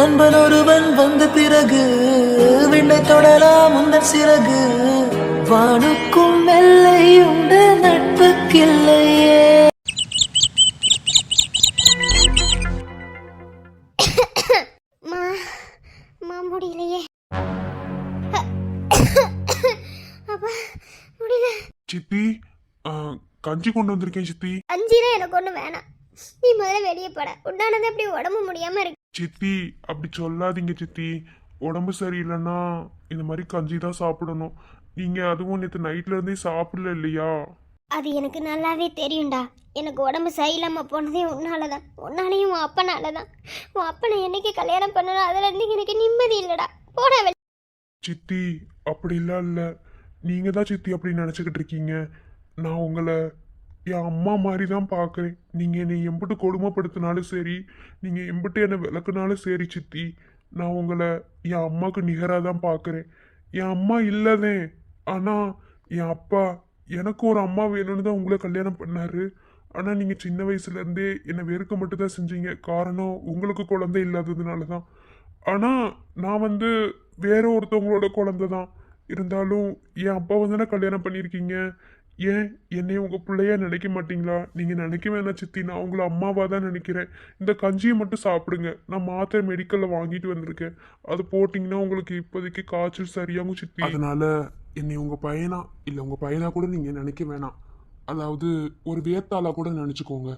நண்பன் ஒருவன் வந்த பிறகு விண்ணை தொடலாம் உந்தன் சிறகு. வானுக்கும் எல்லை உண்டு நட்புக்கில்லையே. மா மா முடியலையே. அப்பா முடியல. சித்தி கஞ்சி கொண்டு வந்திருக்கேன் சித்தி. அஞ்சிலாம் எனக்கு ஒன்றும் வேணாம். நீ முதல்ல வெளியே போட. உண்டானது அப்படி உடம்பு முடியாம இருக்கு. சித்தி அப்படி சொல்லாதீங்க சித்தி. உடம்பு சரியில்லைன்னா இந்த மாதிரி கஞ்சி தான் சாப்பிடணும். நீங்க அதுவும் நேற்று நைட்ல இருந்தே சாப்பிடல இல்லையா? அது எனக்கு நல்லாவே தெரியும்டா. எனக்கு உடம்பு சரியில்லாம போனதே உன்னாலதான். உன்னாலையும் உன் அப்பனால தான் உன் அப்பனை என்னைக்கு கல்யாணம் பண்ணணும்? அதுல இருந்து எனக்கு நிம்மதி இல்லடா. போட வெளிய சித்தி அப்படிலாம் இல்லை. நீங்க தான் சித்தி அப்படி நினச்சிக்கிட்டு இருக்கீங்க. நான் உங்களை என் அம்மா மாதிரி தான் பார்க்குறேன் நீங்கள் என்னை எம்பிட்டு கொடுமைப்படுத்தினாலும் சரி நீங்கள் எம்பிட்டு என்னை விளக்குனாலும் சரி சித்தி. நான் உங்களை என் அம்மாவுக்கு நிகராக தான் பார்க்குறேன் என் அம்மா இல்லைதே ஆனால் என் அப்பா எனக்கு ஒரு அம்மா வேணும்னு தான் உங்களை கல்யாணம் பண்ணாரு. ஆனால் நீங்கள் சின்ன வயசுலேருந்தே என்னை வெறுக்க மட்டும் தான் செஞ்சீங்க. காரணம் உங்களுக்கு குழந்தை இல்லாததுனால தான் ஆனால் நான் வந்து வேற ஒருத்தவங்களோட குழந்தை தான் இருந்தாலும் என் அப்பாவை தானே கல்யாணம் பண்ணியிருக்கீங்க ஏன் என்னை உங்கள் பிள்ளையா நினைக்க மாட்டீங்களா? நீங்கள் நினைக்க வேணாம் சித்தி நான் உங்களை அம்மாவாக தான் நினைக்கிறேன். இந்த கஞ்சியை மட்டும் சாப்பிடுங்க. நான் மாத்திரை மெடிக்கலில் வாங்கிட்டு வந்திருக்கேன். அது போட்டிங்கன்னா உங்களுக்கு இப்போதைக்கு காய்ச்சல் சரியாகும் சித்தி. அதனால் என்னை உங்கள் பையனா இல்லை உங்கள் பையனாக கூட நீங்கள் நினைக்க வேணாம். அதாவது ஒரு வேத்தாளாக கூட நினச்சிக்கோங்க.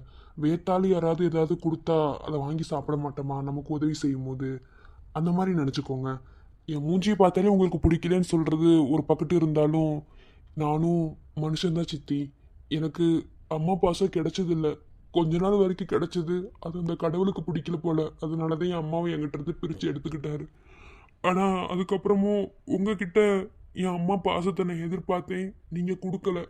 வேத்தாளி யாராவது ஏதாவது கொடுத்தா அதை வாங்கி சாப்பிட மாட்டோமா? நமக்கு உதவி செய்யும் போது அந்த மாதிரி நினச்சிக்கோங்க. என் மூஞ்சியை பார்த்தாலே உங்களுக்கு பிடிக்கலன்னு சொல்கிறது ஒரு பக்கத்து இருந்தாலும் நானும் மனுஷன்தான் சித்தி. எனக்கு அம்மா பாசம் கிடைச்சதில்ல. கொஞ்ச நாள் வரைக்கும் கிடைச்சது அது அந்த கடவுளுக்கு பிடிக்கல போல. அதனால தான் என் அம்மாவை என்கிட்ட இருந்து பிரித்து எடுத்துக்கிட்டாரு. ஆனால் அதுக்கப்புறமும் உங்ககிட்ட என் அம்மா பாசத்தை நான் எதிர்பார்த்தேன். நீங்கள் கொடுக்கல.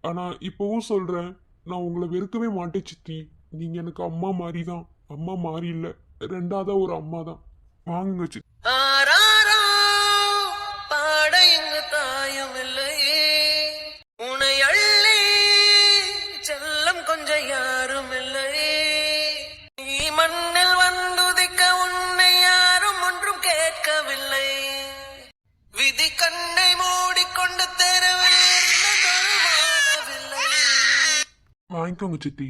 ஆனால் இப்போவும் சொல்கிறேன் நான் உங்களை வெறுக்கவே மாட்டேன் சித்தி. நீங்கள் எனக்கு அம்மா மாதிரி தான் அம்மா மாறி இல்லை ரெண்டாவதாக ஒரு அம்மா தான் வாங்குங்க சித்தி. மண்ணில் வந்துதிக்க உன்னை யாரும் ஒன்றும் கேட்கவில்லை. விதி கண்ணை மூடிக்கொண்டு தெருவில் வாங்கிக்கோங்க சித்தி.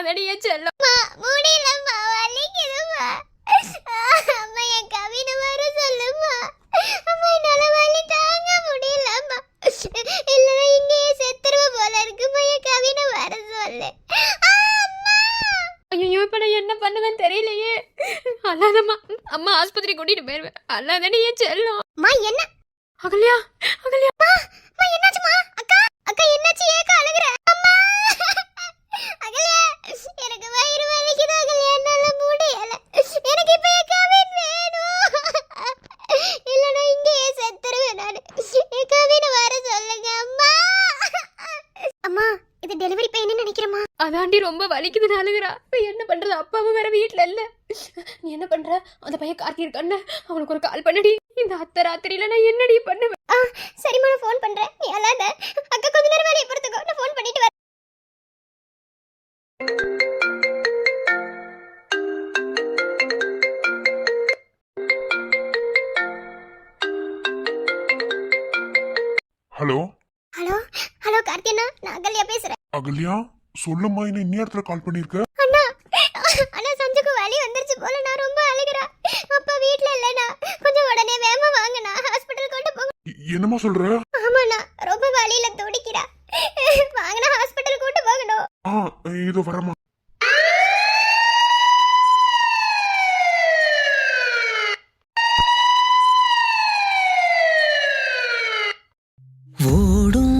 அழாதடி என் செல்லம் முடியலம்மா வலிக்குதுமா அம்மா என் கவினை வர சொல்லுமா அம்மா என்னால வலி தாங்க முடியலம்மா. இல்லைன்னா இங்கேயே செத்துருவ போல இருக்குமா என் கவினை வர சொல்லு. ஐயோ இப்போ நான் என்ன பண்ணுவேன்னு தெரியலையே. அல்லாதம்மா அம்மா ஆஸ்பத்திரி கூட்டிகிட்டு போயிடுவேன் அல்லாதடி என் செல்லம். இருக்கான்ல அவனுக்கு ஒரு கால் பண்ணடி. இந்த அத்தை ராத்திரியில நான் என்னடி பண்ணுவேன்? ஆ சரிம்மா நான் ஃபோன் பண்றேன். நீ அழாத. அக்கா கொஞ்ச நேரம் வேலையை பொறுத்துக்கோ. நான் ஃபோன் பண்ணிட்டு வரேன். ஹலோ? ஹலோ? ஹலோ கார்த்தியண்ணா நான் அகல்யா பேசுறேன். அகல்யா சொல்லுமா இன்னும் இன்னும் இடத்துல கால் பண்ணிருக்க அண்ணா அண்ணா சஞ்சுக்கு வலி வந்துருச்சு போல நான் ரொம்ப அழுகிறா அப்பா வீட்ல இல்லைண்ணா கொஞ்சம் உடனே வேகமா வாங்கண்ணா ஹாஸ்பிட்டல் கொண்டு போங்க எ- என்னம்மா சொல்ற? ஆமாண்ணா ரொம்ப வலியில துடிக்கிறா. வாங்கண்ணா ஹாஸ்பிட்டல் கூட்டு போகணும். ஆ இதோ வரமா ஓடும்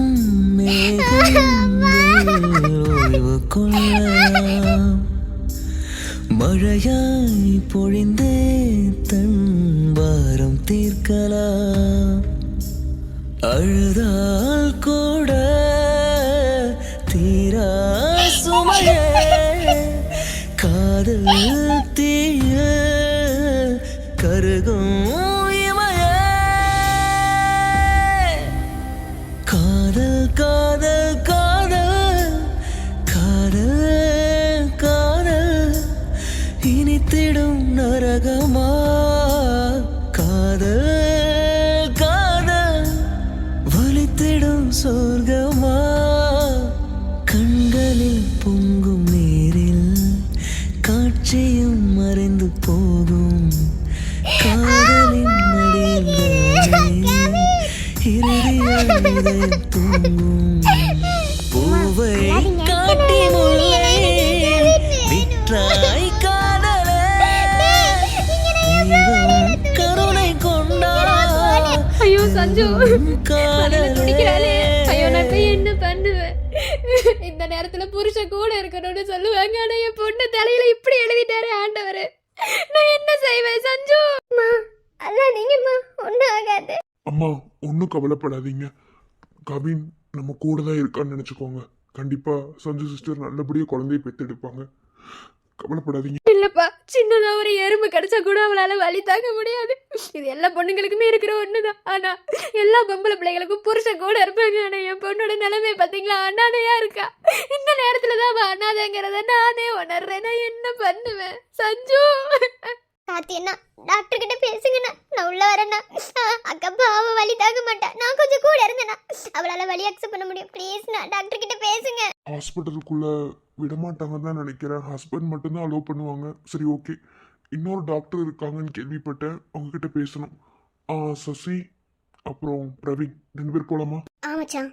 மழையாய் பொழிந்தே சஞ்சு சிஸ்டர் நல்லபடியாக குழந்தைய பெற்றெடுப்பாங்க கவலைப்படாதீங்க. இல்லப்பா சின்னதா ஒரு எறும்பு கிடைச்சா கூட அவளால வலி தாங்க முடியாது. இது எல்லா பொண்ணுங்களுக்குமே இருக்கிற ஒண்ணுதான். ஆனா எல்லா பொம்பளை பிள்ளைகளுக்கும் புருஷன் கூட இருப்பாங்க. ஆனா என் பொண்ணோட நிலைமை பாத்தீங்களா? அனாதையா இருக்கா? இந்த நேரத்துலதான் அவ அனாதைங்கிறத நானே உணர்றேன். நான் என்ன பண்ணுவேன்? சஞ்சு! கார்த்தியண்ணா டாக்டர் கிட்ட பேசுங்கண்ணா. நான் உள்ள வரேண்ணா. அக்கா பாவ வலி தாங்க மாட்டா. நான் கொஞ்சம் கூட இருந்தேண்ணா அவளால வலி அக்செப்ட் பண்ண முடியும். ப்ளீஸ்ண்ணா டாக்டர் கிட்ட பேசுங்க. ஹாஸ்பிட்டலுக்குள்ள விடமாட்டாங்க தான் நினைக்கிறேன். ஹஸ்பண்ட் மட்டும்தான் அலோவ் பண்ணுவாங்க. சரி ஓகே இன்னொரு டாக்டர் இருக்காங்கன்னு கேள்விப்பட்டேன். அவங்க கிட்ட பேசணும். ஆ சசி அப்புறம் பிரவீன். ரெண்டு பேர் போலாமா? ஆமாச்சான்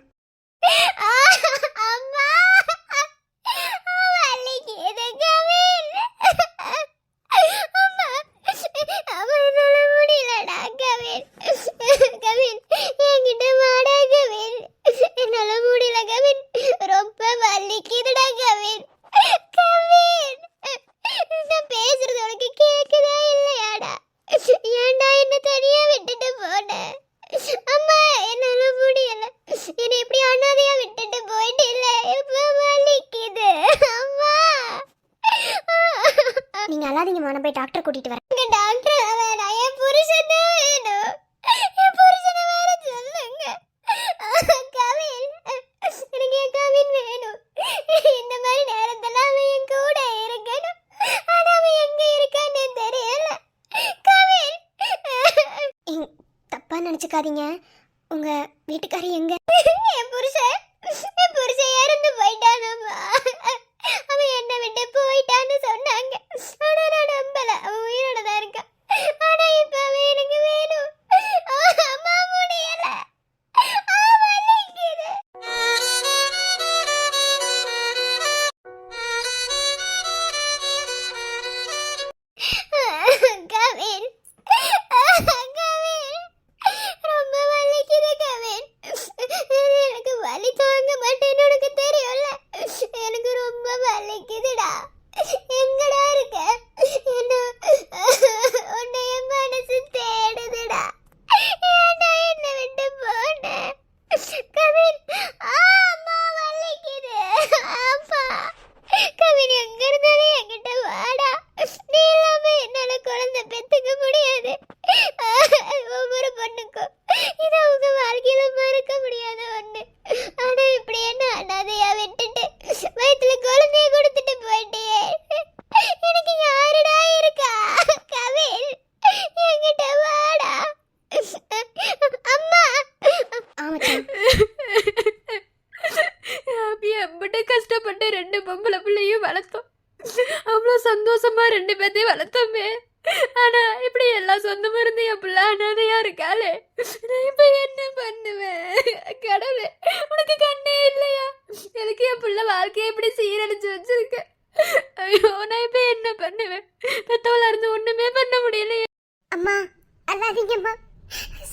அழாதீங்கம்மா.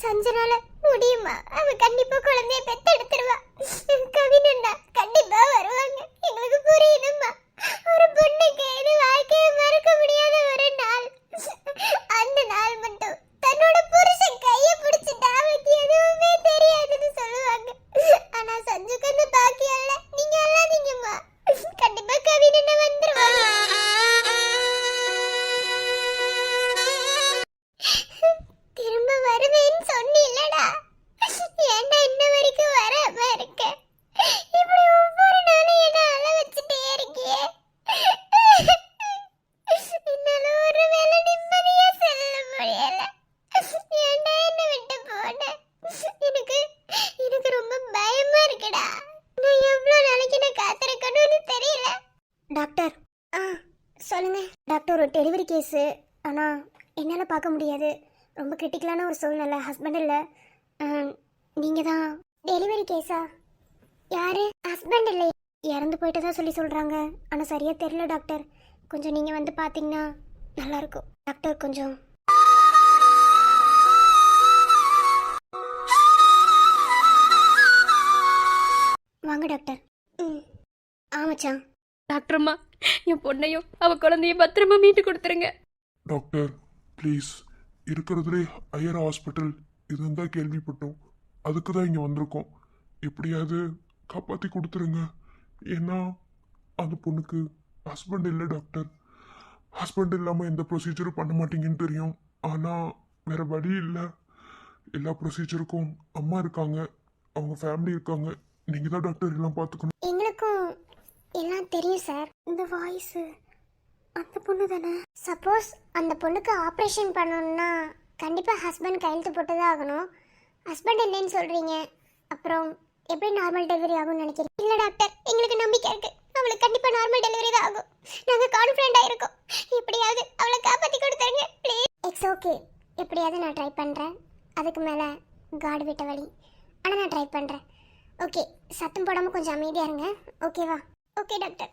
சஞ்சனால முடியுமா? அவ கண்டிப்பா குழந்தைய பெத்தெடுத்துருவா. கவினண்டா கண்டிப்பா வருவாங்க. எங்களுக்கு புரியுதும்மா ஒரு பொண்ணுக்கு இது வாழ்க்கையை மறக்க முடியாத ஒரு நாள். அந்த நாள் மட்டும். தன்னோட புருஷன் கைய பிடிச்சிட்டா அவளுக்கு எதுவுமே தெரியாதுன்னு சொல்லுவாங்க. ஆனா சஞ்சுக்கு அந்த பாக்கியம் இல்ல. நீங்க அழாதீங்கம்மா. கண்டிப்பா கவினண்ட வந்துருவாங்க. திரும்ப வருவேன்னு சொன்னீல்லடா. ஏன்டா இன்ன வரைக்கும் வராம இருக்க? இப்படி ஒவ்வொரு நாளும் என்ன அழ வச்சுட்டே இருக்கியே? என்னால ஒரு வேலை நிம்மதியா செல்ல முடியல. ஏன்டா என்ன விட்டு போன? எனக்கு எனக்கு ரொம்ப பயமா இருக்குடா. நான் எவ்வளவு நாளைக்கு நான் காத்திருக்கணும்னு தெரியல. டாக்டர். ஆ சொல்லுங்க. டாக்டர் ஒரு டெலிவரி கேஸு. ஆனால் என்னால் பார்க்க முடியாது. ரொம்ப கிரிட்டிக்கலான ஒரு சூழ்நிலை. ஹஸ்பண்ட் இல்லை. நீங்கள் தான். டெலிவரி கேஸா யாரு? ஹஸ்பண்ட் இல்லை. இறந்து போயிட்டதா சொல்லி சொல்கிறாங்க ஆனால் சரியாக தெரியல டாக்டர் கொஞ்சம் நீங்கள் வந்து பார்த்தீங்கன்னா நல்லாயிருக்கும் டாக்டர் கொஞ்சம். வாங்க டாக்டர் ம். ஆமாச்சான் டாக்டர் அம்மா என் பொண்ணையும் அவ குழந்தையும் பத்திரமா மீட்டு கொடுத்துருங்க. டாக்டர் ப்ளீஸ் இருக்கிறதுலே ஹையர் ஹாஸ்பிட்டல் இதுன்னு தான் கேள்விப்பட்டோம். அதுக்கு தான் இங்கே வந்திருக்கோம். எப்படியாவது காப்பாற்றி கொடுத்துருங்க. ஏன்னா அந்த பொண்ணுக்கு ஹஸ்பண்ட் இல்லை டாக்டர் ஹஸ்பண்ட் இல்லாமல் எந்த ப்ரொசீஜரும் பண்ண மாட்டீங்கன்னு தெரியும். ஆனால் வேறு வழி இல்லை. எல்லா ப்ரொசீஜருக்கும் அம்மா இருக்காங்க. அவங்க ஃபேமிலி இருக்காங்க. நீங்கள் தான் டாக்டர் எல்லாம் பார்த்துக்கணும். எங்களுக்கும் எல்லாம் தெரியும் சார் இந்த வாய்ஸு அந்த பொண்ணு தானே? சப்போஸ் அந்த பொண்ணுக்கு ஆப்ரேஷன் பண்ணணும்னா கண்டிப்பாக ஹஸ்பண்ட் கையெழுத்து போட்டு தான் ஆகணும். ஹஸ்பண்ட் இல்லைன்னு சொல்கிறீங்க அப்புறம் எப்படி நார்மல் டெலிவரி ஆகும்னு நினைக்கிறீங்க? இல்லை டாக்டர் எங்களுக்கு நம்பிக்கை இருக்குது அவளுக்கு கண்டிப்பாக நார்மல் டெலிவரி தான் ஆகும். நாங்கள் கான்ஃபிடென்ட்டாக இருக்கோம். எப்படியாவது அவளை காப்பாற்றி கொடுத்துருங்க ப்ளீஸ் இட்ஸ் ஓகே எப்படியாவது நான் ட்ரை பண்ணுறேன் அதுக்கு மேலே காடு விட்ட வழி. ஆனால் நான் ட்ரை பண்ணுறேன் ஓகே சத்தம் போடாமல் கொஞ்சம் அமைதியாக இருங்க. ஓகேவா ஓகே டாக்டர்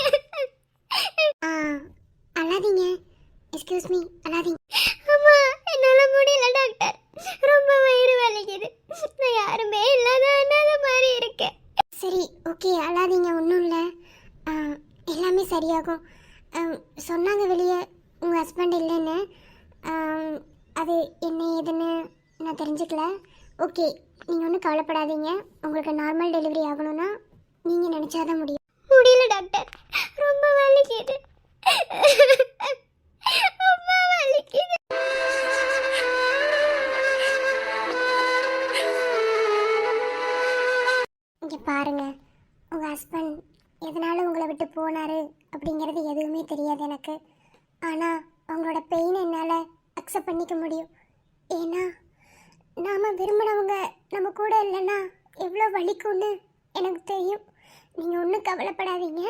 அக்செப்ட் பண்ணிக்க முடியும். ஏன்னா நாம் விரும்பினவங்க நம்ம கூட இல்லைன்னா எவ்வளோ வலிக்கும்னு எனக்கு தெரியும். நீங்கள் ஒன்றும் கவலைப்படாதீங்க.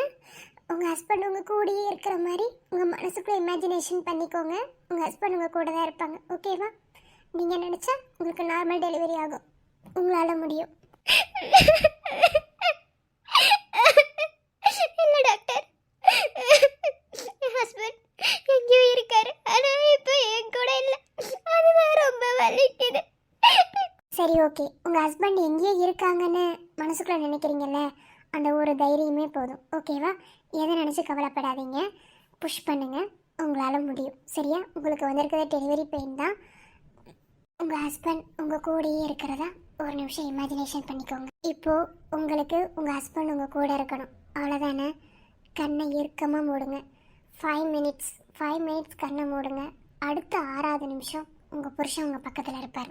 உங்கள் ஹஸ்பண்ட் உங்கள் கூடயே இருக்கிற மாதிரி உங்கள் மனசுக்குள்ளே இமேஜினேஷன் பண்ணிக்கோங்க. உங்கள் ஹஸ்பண்ட் உங்கள் கூட தான் இருப்பாங்க. ஓகேவா நீங்கள் நினச்சா உங்களுக்கு நார்மல் டெலிவரி ஆகும். உங்களால் முடியும். இல்லை டாக்டர் என் ஹஸ்பண்ட் எங்கேயோ இருக்காரு. ஆனால் கூட இல்லை. அதுதான் ரொம்ப வலிக்குது. சரி ஓகே. உங்கள் ஹஸ்பண்ட் எங்கேயே இருக்காங்கன்னு மனசுக்குள்ள நினைக்கிறீங்கல்ல? அந்த ஒரு தைரியமே போதும். ஓகேவா? எதை நினச்சி கவலைப்படாதீங்க. புஷ் பண்ணுங்கள் உங்களால் முடியும். சரியா? உங்களுக்கு வந்திருக்கிற டெலிவரி பெயின் தான். உங்கள் ஹஸ்பண்ட் உங்கள் கூடயே இருக்கிறதா? ஒரு நிமிஷம் இமேஜினேஷன் பண்ணிக்கோங்க. இப்போது உங்களுக்கு உங்கள் ஹஸ்பண்ட் உங்கள் கூட இருக்கணும். அவ்வளோதானே கண்ணை இறுக்கமாக மூடுங்க. ஃபைவ் மினிட்ஸ் ஃபைவ் மினிட்ஸ் கண்ணை மூடுங்க. அடுத்த ஆறாவது நிமிஷம் உங்கள் புருஷன் உங்கள் பக்கத்தில் இருப்பார்.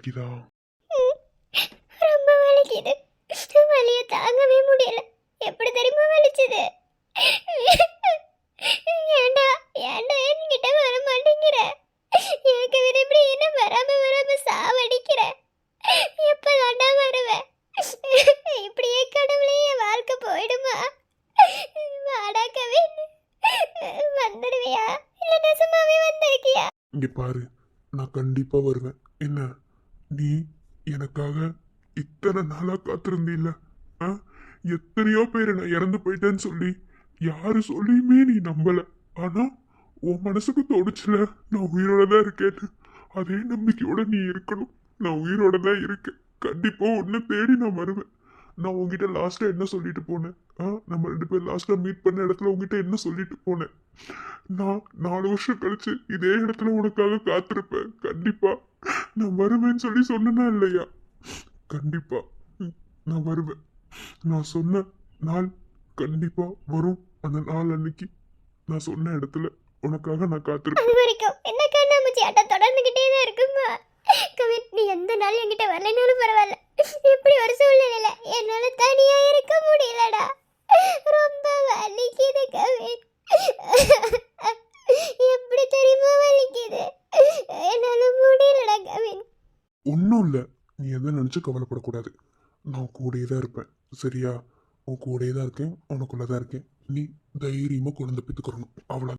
வலிக்குதா? ரொம்ப வலிக்குது. வலியை தாங்கவே முடியல. எப்படி தெரியுமா வலிச்சது? ஏண்டா ஏண்டா என்கிட்ட வர மாட்டேங்கிற? எனக்கு இப்படி என்ன வராம வராம சாவடிக்கிற? எப்பதாண்டா வருவேன் இப்படியே கடவுளே என் வாழ்க்கை போயிடுமா? வாடா கவின் வந்துடுவியா? இல்ல நெசமாவே வந்திருக்கியா? இங்க பாரு நான் கண்டிப்பா வருவேன். என்ன? நீ எனக்காக இத்தனை நாளா காத்திருந்தீல்ல ஆ? எத்தனையோ பேர் நான் இறந்து போயிட்டேன்னு சொல்லி யாரு சொல்லியுமே நீ நம்பல. ஆனா உன் மனசுக்கு தோணுச்சுல நான் உயிரோட தான் இருக்கேன்னு அதே நம்பிக்கையோட நீ இருக்கணும். நான் உயிரோட தான் இருக்கேன். கண்டிப்பா உன்னை தேடி நான் வருவேன். நான் உங்ககிட்ட லாஸ்டா என்ன சொல்லிட்டு போனேன்? ஆ? நம்ம ரெண்டு பேரும் லாஸ்டா மீட் பண்ண இடத்துல உங்ககிட்ட என்ன சொல்லிட்டு போனேன்? நான் நாலு வருஷம் கழிச்சு இதே இடத்துல உனக்காக காத்திருப்பேன். கண்டிப்பா நான் வருவேன்னு சொல்லி சொன்னனா இல்லையா? கண்டிப்பா நான் வருவேன். நான் சொன்ன நாள் கண்டிப்பா வரும். அந்த நாள் அன்னைக்கு நான் சொன்ன இடத்துல உனக்காக நான் காத்திருக்கேன் வரைக்கும் என்ன கண்ணாமூச்சி ஆட்டம் தொடர்ந்துகிட்டே தான் இருக்குமா? கவின் நீ எந்த நாள் என்கிட்ட வரலைனாலும் பரவாயில்ல. இப்படி ஒரு சூழ்நிலையில என்னால தனியா இருக்க முடியலடா. ரொம்ப வலிக்குது கவின் எப்படி தெரியுமா வலிக்குது? என்னால முடியலடா கவின். ஒன்றும் இல்லை. நீ எதை நினச்சி கவலைப்படக்கூடாது. நான் கூடயே தான் இருப்பேன். சரியா? உன் கூடயே தான் இருக்கேன். உனக்குள்ளே தான் இருக்கேன். நீ தைரியமாக குழந்தை பெற்றுக்கிறணும் அவ்வளோ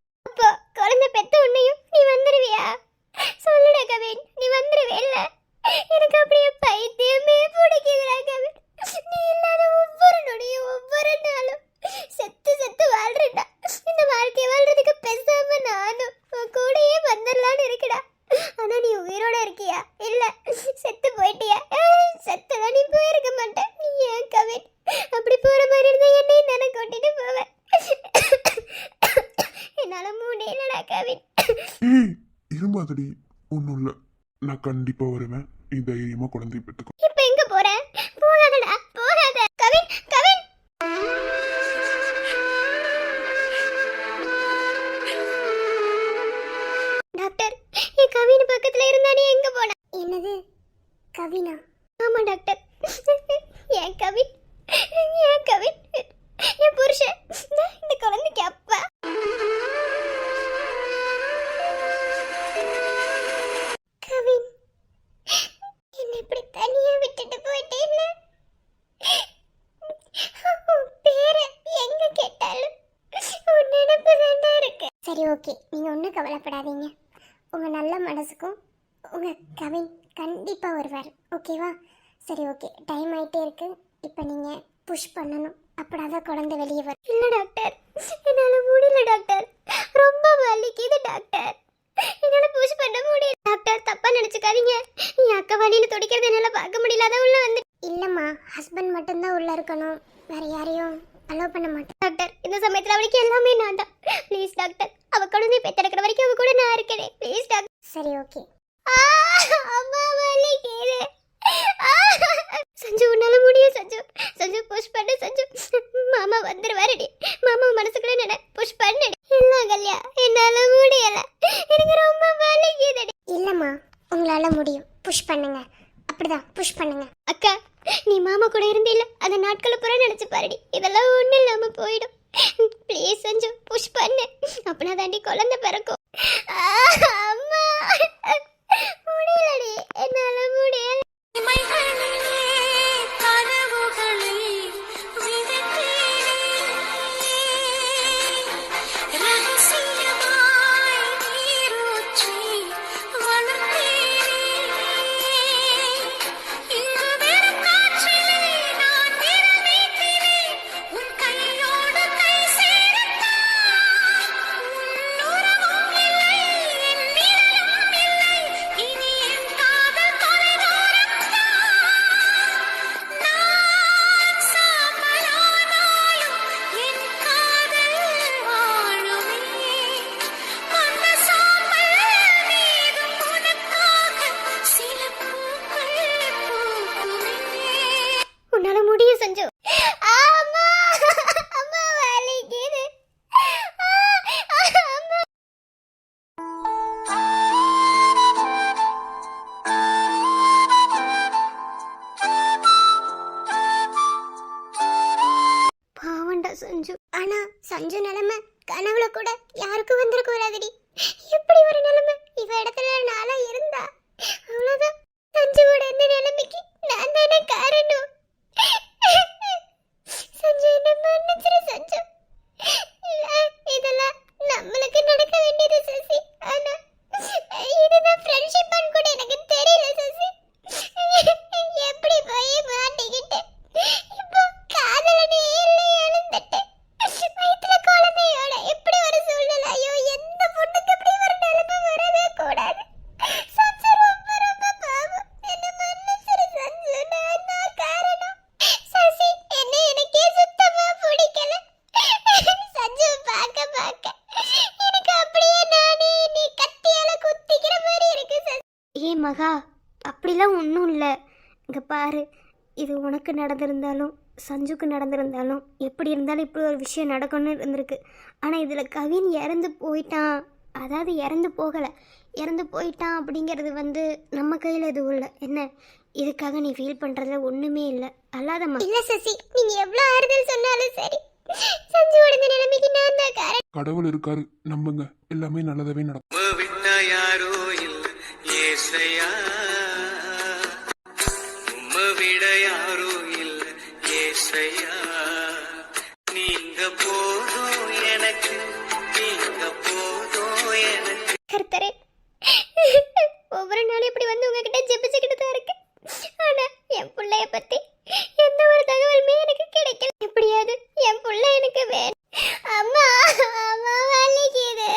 கவினா. ஆமா டாக்டர் என் கவின் என் கவின் என் புருஷன். நான் இந்த குழந்தைக்கு அப்பா. கவின் என்ன இப்படி தனியா விட்டுட்டு போயிட்டேல்ல உன் பேரை எங்க கேட்டாலும் உன் நினைப்பு தான் இருக்கு. சரி ஓகே நீங்க ஒன்றும் கவலைப்படாதீங்க. உங்க நல்ல மனசுக்கும் உங்க கவின் கண்டிப்பா வருவார். ஓகேவா சரி ஓகே டைம் ஆயிட்டே இருக்கு. இப்போ நீங்க புஷ் பண்ணணும். அப்படாதான் குழந்தை வெளியே வரும். இல்ல டாக்டர் என்னால முடியல டாக்டர் ரொம்ப வலிக்குது டாக்டர் என்னால புஷ் பண்ண முடியல. டாக்டர் தப்பா நினைச்சுக்காதீங்க. என் அக்கா வழியில துடிக்கிறது என்னால பார்க்க முடியல. அதான் உள்ள வந்து இல்லம்மா. ஹஸ்பண்ட் மட்டும்தான் உள்ள இருக்கணும். வேற யாரையும் அலோவ் பண்ண மாட்டேன். டாக்டர் இந்த சமயத்துல அவளுக்கு எல்லாமே நான் தான். ப்ளீஸ் டாக்டர் அவ குழந்தை பெத்தெடுக்கிற வரைக்கும் அவ கூட நான் இருக்கேன் ப்ளீஸ் டாக்டர் சரி ஓகே அம்மா வலிக்குது! சஞ்சு உன்னால முடியும் சஞ்சு. சஞ்சு புஷ் பண்ணு சஞ்சு. மாமா வந்துருவாருடி. மாமா மனசுக்குள்ள நினை புஷ் பண்ணுடி. இல்ல கல்யா என்னால முடியல. எனக்கு ரொம்ப வலிக்குதுடி. இல்லம்மா உங்களால முடியும். புஷ் பண்ணுங்க. அப்படிதான் புஷ் பண்ணுங்க. அக்கா நீ மாமா கூட இருந்தில்ல அந்த நாட்களை பூரா நினைச்சு பாருடி. இதெல்லாம் ஒண்ணு இல்லாம போயிடும். ப்ளீஸ் சஞ்சு புஷ் பண்ணு. அப்பனா தாண்டி குழந்தை பிறக்கும். அம்மா. முடியலடி. என்னால முடியல. கனவுகளில் இங்கே பாரு இது உனக்கு நடந்திருந்தாலும் சஞ்சுக்கு நடந்திருந்தாலும் எப்படி இருந்தாலும் இப்படி ஒரு விஷயம் நடக்கணும்னு இருந்திருக்கு. ஆனால் இதில் கவின் இறந்து போயிட்டான். அதாவது இறந்து போகலை. இறந்து போயிட்டான் அப்படிங்கிறது வந்து நம்ம கையில் எதுவும் இல்லை. என்ன? இதுக்காக நீ ஃபீல் பண்ணுறதுல ஒன்றுமே இல்லை. அல்லாதம்மா. இல்லை சசி நீங்கள் எவ்வளோ ஆறுதல் சொன்னாலும் சரி. சஞ்சுவோட நிலைமைக்கு நான் தான் காரணம். கடவுள் இருக்காரு. நம்புங்க. எல்லாமே நல்லதாவே நடக்கும். விட்ட யாரோ இல்ல. ஏசையா. விட யாரோ இல்ல? ஏசையா நீங்க போதும் எனக்கு நீங்க போதும் எனக்கு. கர்த்தரே ஒவ்வொரு நாளும் இப்படி வந்து உங்ககிட்ட ஜெபிச்சுக்கிட்டு தான் இருக்கு ஆனா என் பிள்ளைய பத்தி எந்த ஒரு தகவலுமே எனக்கு கிடைக்கல எப்படியாவது என் புள்ள எனக்கு வேணும் அம்மா அம்மா வலிக்குது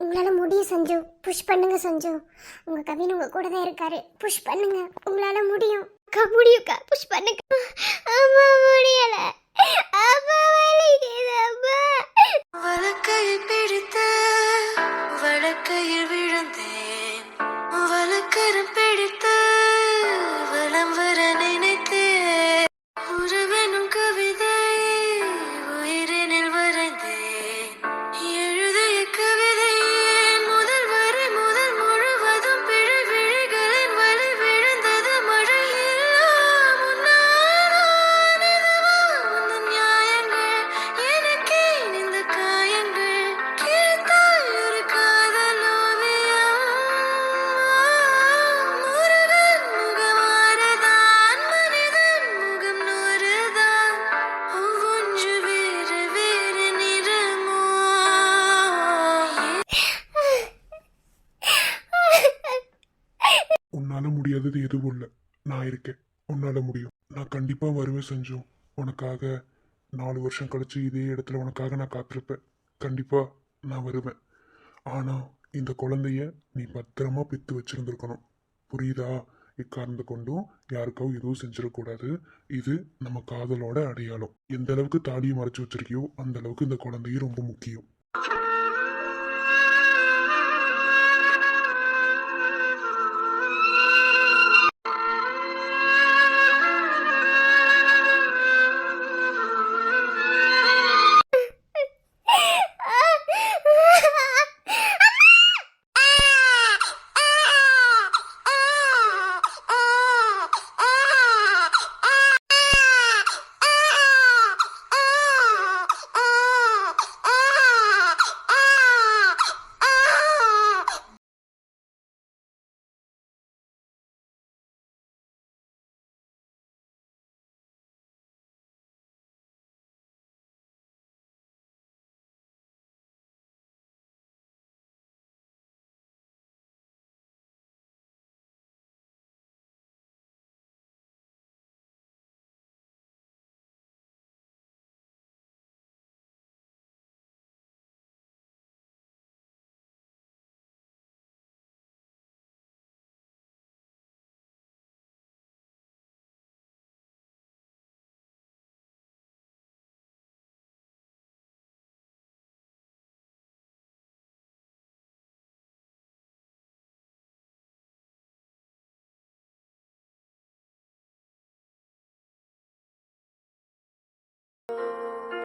உங்களால முடியும் சஞ்சு புஷ் பண்ணுங்க சஞ்சு உங்க கவின் உங்க கூட தான் இருக்காரு. புஷ் பண்ணுங்க. உங்களால முடியும். அக்கா முடியும்க்கா. புஷ் பண்ணுங்க. வருஷம் கழிச்சு இதே இடத்துல உனக்காக நான் காத்திருப்பேன். கண்டிப்பாக நான் வருவேன். ஆனால் இந்த குழந்தைய நீ பத்திரமா பித்து வச்சிருந்திருக்கணும். புரியுதா? இக்காரணத்தை கொண்டும் யாருக்காவும் எதுவும் செஞ்சிடக்கூடாது இது நம்ம காதலோட அடையாளம். எந்த அளவுக்கு தாலியை மறைச்சு வச்சிருக்கியோ அந்த அளவுக்கு இந்த குழந்தையும் ரொம்ப முக்கியம்.